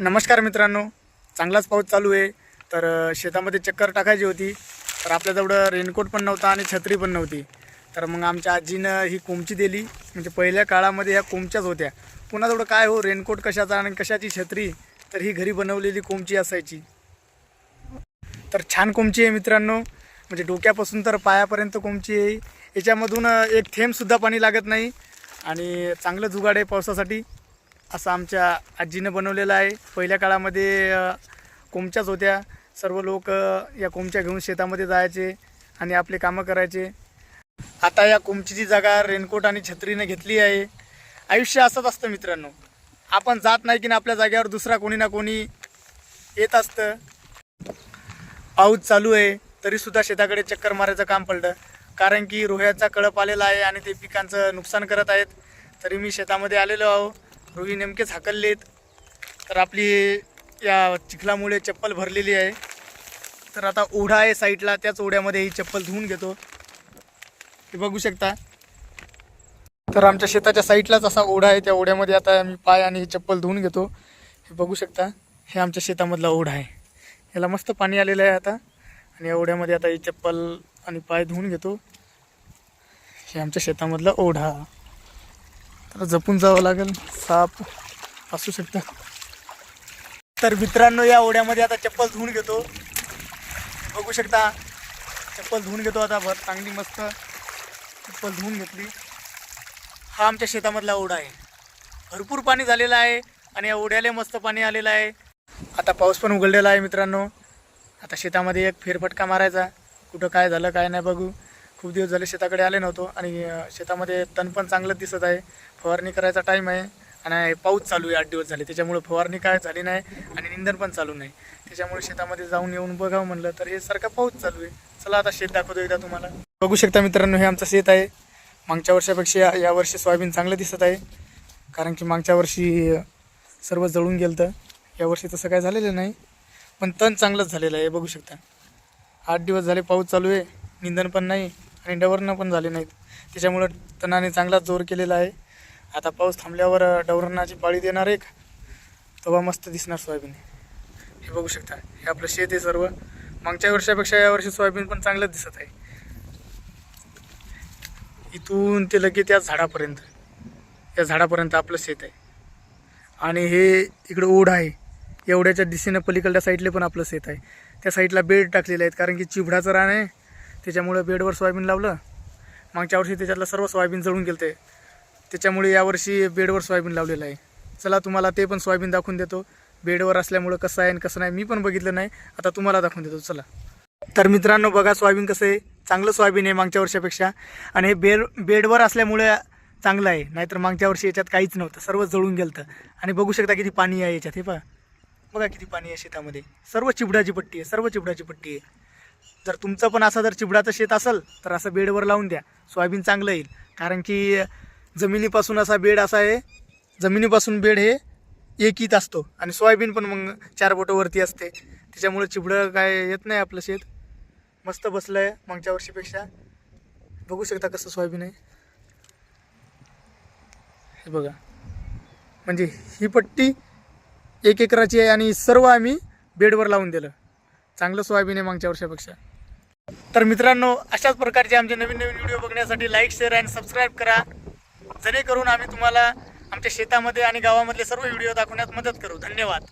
नमस्कार मित्रांनो. चांगलाच पाऊस चालू आहे. तर शेतामध्ये चक्कर टाकायची होती. तर आपल्याजवळ रेनकोट पण नव्हता आणि छत्री पण नव्हती. तर मग आमच्या आजीनं ही कोमची दिली. म्हणजे पहिल्या काळामध्ये ह्या कोमच्याच होत्या. कुणाजवळ काय हो रेनकोट कशाचा आणि कशाची छत्री? तर ही घरी बनवलेली कोमची असायची. तर छान कोमची आहे मित्रांनो. म्हणजे डोक्यापासून तर पायापर्यंत कोमची आहे. याच्यामधून एक थेंबसुद्धा पाणी लागत नाही. आणि चांगलं जुगाड आहे पावसासाठी. असं आमच्या आजीनं बनवलेलं आहे. पहिल्या काळामध्ये अ, कोमच्याच होत्या. सर्व लोक या कोमच्या घेऊन शेतामध्ये जायचे आणि आपले कामं करायचे. आता या कोमचीची जागा रेनकोट आणि छत्रीनं घेतली आहे आयुष्य असंच असतं मित्रांनो. आपण जात नाही की ना आपल्या जागेवर दुसरा कोणी ना कोणी येत असतं. पाऊस चालू आहे तरीसुद्धा शेताकडे चक्कर मारायचं काम पडलं. कारण की रोह्याचा कळप आलेला आहे आणि ते पिकांचं नुकसान करत आहेत. तरी मी शेतामध्ये आलेलो आहो. रोगी नेमकेच हाकललेत तर आपली या चिखलामुळे चप्पल भरलेली आहे. तर आता ओढा आहे साईडला त्याच ओढ्यामध्ये ही चप्पल धुवून घेतो. हे बघू शकता. तर आमच्या शेताच्या साईडलाच असा ओढा आहे त्या ओढ्यामध्ये आता मी पाय आणि ही चप्पल धुवून घेतो. हे बघू शकता हे आमच्या शेतामधला ओढा आहे. याला मस्त पाणी आलेलं आहे आता. आणि या ओढ्यामध्ये आता ही चप्पल आणि पाय धुवून घेतो. हे आमच्या शेतामधला ओढा. तर जपून जावं लागेल. साप असू शकतं. तर मित्रांनो या ओढ्यामध्ये आता चप्पल धुवून घेतो. बघू शकता चप्पल धुवून घेतो आता भर. चांगली मस्त चप्पल धुवून घेतली. हा आमच्या शेतामधला ओढा आहे. भरपूर पाणी झालेलं आहे आणि या ओढ्याला मस्त पाणी आलेलं आहे. आता पाऊस पण उघडलेला आहे मित्रांनो. आता शेतामध्ये एक फेरफटका मारायचा. कुठं काय झालं काय नाही बघू. खूप दिवस झाले शेताकडे आले नव्हतो आणि शेतामध्ये तण पण चांगलं दिसत आहे. फवारणी करायचा टाईम आहे आणि पाऊस चालू आहे आठ दिवस झाले. त्याच्यामुळे फवारणी काय झाली नाही आणि निंदन पण चालू नाही. त्याच्यामुळे शेतामध्ये जाऊन येऊन बघावं म्हणलं तर हे सारखा पाऊस चालू आहे. चला आता शेत दाखवतो एकदा तुम्हाला. बघू शकता मित्रांनो हे आमचं शेत आहे. मागच्या वर्षापेक्षा यावर्षी सोयाबीन चांगलं दिसत आहे. कारण की मागच्या वर्षी सर्व जळून गेलं तर यावर्षी तसं काय झालेलं नाही. पण तण चांगलंच झालेलं आहे बघू शकता. आठ दिवस झाले पाऊस चालू आहे निंदन पण नाही. आणि डवरणं पण झाले नाहीत. त्याच्यामुळं तणाने चांगलाच जोर केलेला आहे. आता पाऊस थांबल्यावर डवरणाची पाळी देणार एक. तेव्हा मस्त दिसणार सोयाबीन. हे बघू शकता. हे आपलं शेत आहे सर्व. मागच्या वर्षापेक्षा यावर्षी सोयाबीन पण चांगलंच दिसत आहे. इथून ते लगे त्या झाडापर्यंत. या झाडापर्यंत आपलं शेत आहे. आणि हे इकडं ओढ आहे. एवढ्याच्या दिशेनं पलीकडल्या साईडले पण आपलं शेत आहे. त्या साईडला बेड टाकलेले आहेत कारण की चिबडाचं रान आहे. त्याच्यामुळं बेडवर सोयाबीन लावलं. मागच्या वर्षी त्याच्यातलं सर्व सोयाबीन जळून गेलं ते त्याच्यामुळे यावर्षी बेडवर सोयाबीन लावलेलं आहे. चला तुम्हाला ते पण सोयाबीन दाखवून देतो. बेडवर असल्यामुळं कसं आहे आणि कसं नाही मी पण बघितलं नाही. आता तुम्हाला दाखवून देतो. चला. तर मित्रांनो बघा सोयाबीन कसं आहे. चांगलं सोयाबीन आहे मागच्या वर्षापेक्षा. आणि हे बेड बेडवर असल्यामुळे चांगलं आहे. नाहीतर मागच्या वर्षी याच्यात काहीच नव्हतं. सर्व जळून गेलं आणि बघू शकता किती पाणी आहे याच्यात. हे पहा. बघा किती पाणी आहे शेतामध्ये. सर्व चिबडाची पट्टी आहे. सर्व चिबडाची पट्टी आहे. जर तुमचं पण असं जर चिबडाचं शेत असेल तर असं बेडवर लावून द्या. सोयाबीन चांगलं येईल. कारण की जमिनीपासून असा बेड असा आहे जमिनीपासून बेड हे एकीत असतो. आणि सोयाबीन पण मग चार बोटंवरती असते. त्याच्यामुळे चिबडं काय येत नाही आपलं शेत. मस्त बसलं आहे मागच्या वर्षीपेक्षा. बघू शकता कसं सोयाबीन आहे. हे बघा. म्हणजे ही पट्टी एक एकराची आहे आणि सर्व आम्ही बेडवर लावून दिलं. चांगलं सोयाबीन आहे मागच्या वर्षापेक्षा. तर मित्रांनो अशाच प्रकारचे आमचे नवीन नवीन व्हिडिओ बघण्यासाठी लाईक शेअर आणि सबस्क्राईब करा. जेणेकरून आम्ही तुम्हाला आमच्या शेतामध्ये आणि गावामधले सर्व व्हिडिओ दाखवण्यात मदत करू. धन्यवाद.